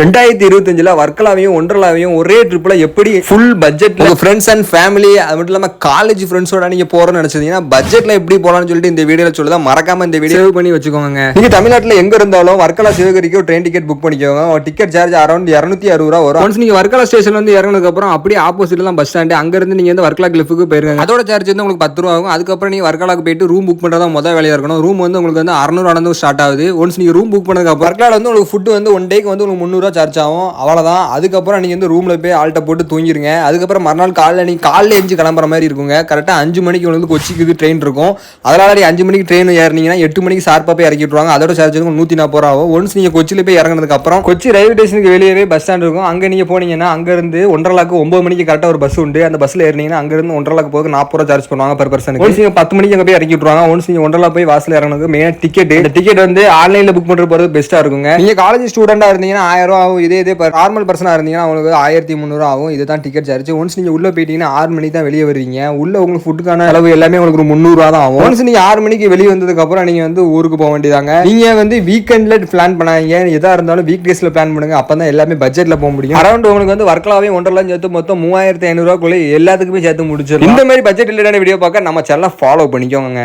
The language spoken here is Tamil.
ரெண்டாயிரத்தி இருபத்தஞ்சில் வர்க்கலாவையும் ஒன்றலாவையும் ஒரே ட்ரிப்பில் எப்படி ஃபுல் பட்ஜெட்டில் உங்கள் ஃப்ரெண்ட்ஸ் அண்ட் ஃபேமிலி அது மட்டும் இல்லாமல் காலேஜ் ஃப்ரெண்ட்ஸோட நீங்கள் போகிறோன்னு நினச்சிங்கன்னா பட்ஜெட்டில் எப்படி போகலாம்னு சொல்லிட்டு இந்த வீடியோவில் சொல்லுதான் மறக்காம இந்த வீடியோ சேவ் பண்ணி வச்சுக்கோங்க. நீங்கள் தமிழ்நாட்டில் எங்கே இருந்தாலும் வர்க்கலா சிவகிரிக்கு ட்ரெயின் டிக்கெட் புக் பண்ணிக்கோங்க. டிக்கெட் சார்ஜ் அரௌண்ட் இரநூத்தி அறுபது ரூபா வரும். ஒன்ஸ் நீங்கள் வர்க்கலா ஸ்டேஷன் வந்து இறங்கினதுக்கப்புறம் அப்படியே ஆப்போசிட்ல தான் பஸ் ஸ்டாண்டு அங்கேருந்து நீங்கள் வந்து வர்க்கலா கிளிஃபுக்கு போயிருக்காங்க அதோட சார்ஜ் வந்து உங்களுக்கு பத்து ரூபா ஆகும். அதுக்கப்புறம் நீங்கள் வர்க்கலாக்கு போயிட்டு ரூம் புக் பண்ணுறதா முதல் வேலையாக இருக்கணும். ரூம் வந்து உங்களுக்கு வந்து அறநூறு ஸ்டார்ட் ஆகுது. ஒன்ஸ் நீங்கள் ரூம் புக் பண்ணதுக்கு அப்புறம் வர்க்கலாவில் வந்து உங்களுக்கு ஃபுட்டு வந்து ஒன் டேக்கு வந்து உங்களுக்கு முந்நூறுவா சார்ஜ் ஆகும். அவ்வளோதான் அதுக்கப்புறம் நீங்கள் வந்து ரூமில் போய் ஆள்கிட்ட போட்டு தூங்கிருங்க. அதுக்கப்புறம் மறுநாள் காலையில் நீங்கள் காலையில் எஞ்சி கிளம்புற மாதிரி இருக்குங்க. கரெக்டாக அஞ்சு மணிக்கு வந்து கொச்சிக்கு ட்ரெயின் இருக்கும். அதனால நீ அஞ்சு மணிக்கு ட்ரெயின் ஏறினீங்கன்னா எட்டு மணிக்கு ஷார்ப்பாக போய் இறக்கி விட்ருவாங்க அதோட சார்ஜ் வந்து நூற்றி நாற்பது ரூபா ஆகும் ஒன்ஸ் நீங்கள் கொச்சியில் போய் இறங்கினதுக்கு அப்புறம் கொச்சி ரயில்வே ஸ்டேஷனுக்கு வெளியவே பஸ் ஸ்டாண்ட் இருக்கும். அங்கே நீங்கள் போனீங்கன்னா அங்கேருந்து ஒன்றரை ஒம்பது மணிக்கு கரெக்டாக ஒரு பஸ் உண்டு. அந்த பஸ்ஸில் ஏறினீங்கன்னா அங்கேருந்து ஒன்றரை லாக்கு போக நாற்பது ரூபா சார்ஜ் பண்ணுவாங்க per பர்சனுக்கு ஒன்ஸ் நீங்கள் பத்து மணிக்கு அங்கே போய் இறக்கி விட்ருவாங்க ஒன்ஸ் நீங்கள் ஒன்றரை போய் வாசல் இறங்கினது மெயினாக டிக்கெட் இந்த டிக்கெட் வந்து ஆன்லைனில் புக் பண்ணுறது போகிறது பெஸ்ட்டாக இருக்குங்க. நீங்கள் காலேஜ் ஸ்டூடெண்ட்டாக இருந்தீங்கன்னா ஆயிரம் ரூபா ஆகும். இதே இதே நார்மல் பர்சனாக இருந்தீங்கன்னா உங்களுக்கு ஆயிரத்தி முந்நூறு ஆகும். இது தான் டிக்கெட் சார்ஜ் ஒன்ஸ் நீங்கள் உள்ளே போயிட்டீங்கன்னா ஆறு மணிக்கு தான் வெளியே வருவீங்க. உள்ள உங்களுக்கு ஃபுட்டுக்கான அளவு எல்லாமே உங்களுக்கு ஒரு முந்நூறுவா தான் ஆகும். ஒன்ஸ் நீங்கள் ஆறு மணிக்கு வெளியே வந்ததுக்கப்புறம் நீங்கள் வந்து ஊருக்கு போக வேண்டியதாங்க. நீங்கள் வந்து வீக்கெண்டில் பிளான் பண்ணாங்க எதாக இருந்தாலும் வீக் டேஸில் பிளான் பண்ணுங்க. அப்போ தான் எல்லாமே பட்ஜெட்டில் போக முடியும். அரௌண்ட் உங்களுக்கு வந்து ஒர்க்கலாவே ஒன்றரை சேர்த்து மொத்தம் மூவாயிரத்தி ஐநூறுவாக்குள்ளே எல்லாத்துக்குமே சேர்த்து முடிச்சிடும் இந்த மாதிரி பட்ஜெட் ரிலேட்டான வீடியோ பார்க்க நம்ம சேனலை ஃபாலோ பண்ணிக்கோங்க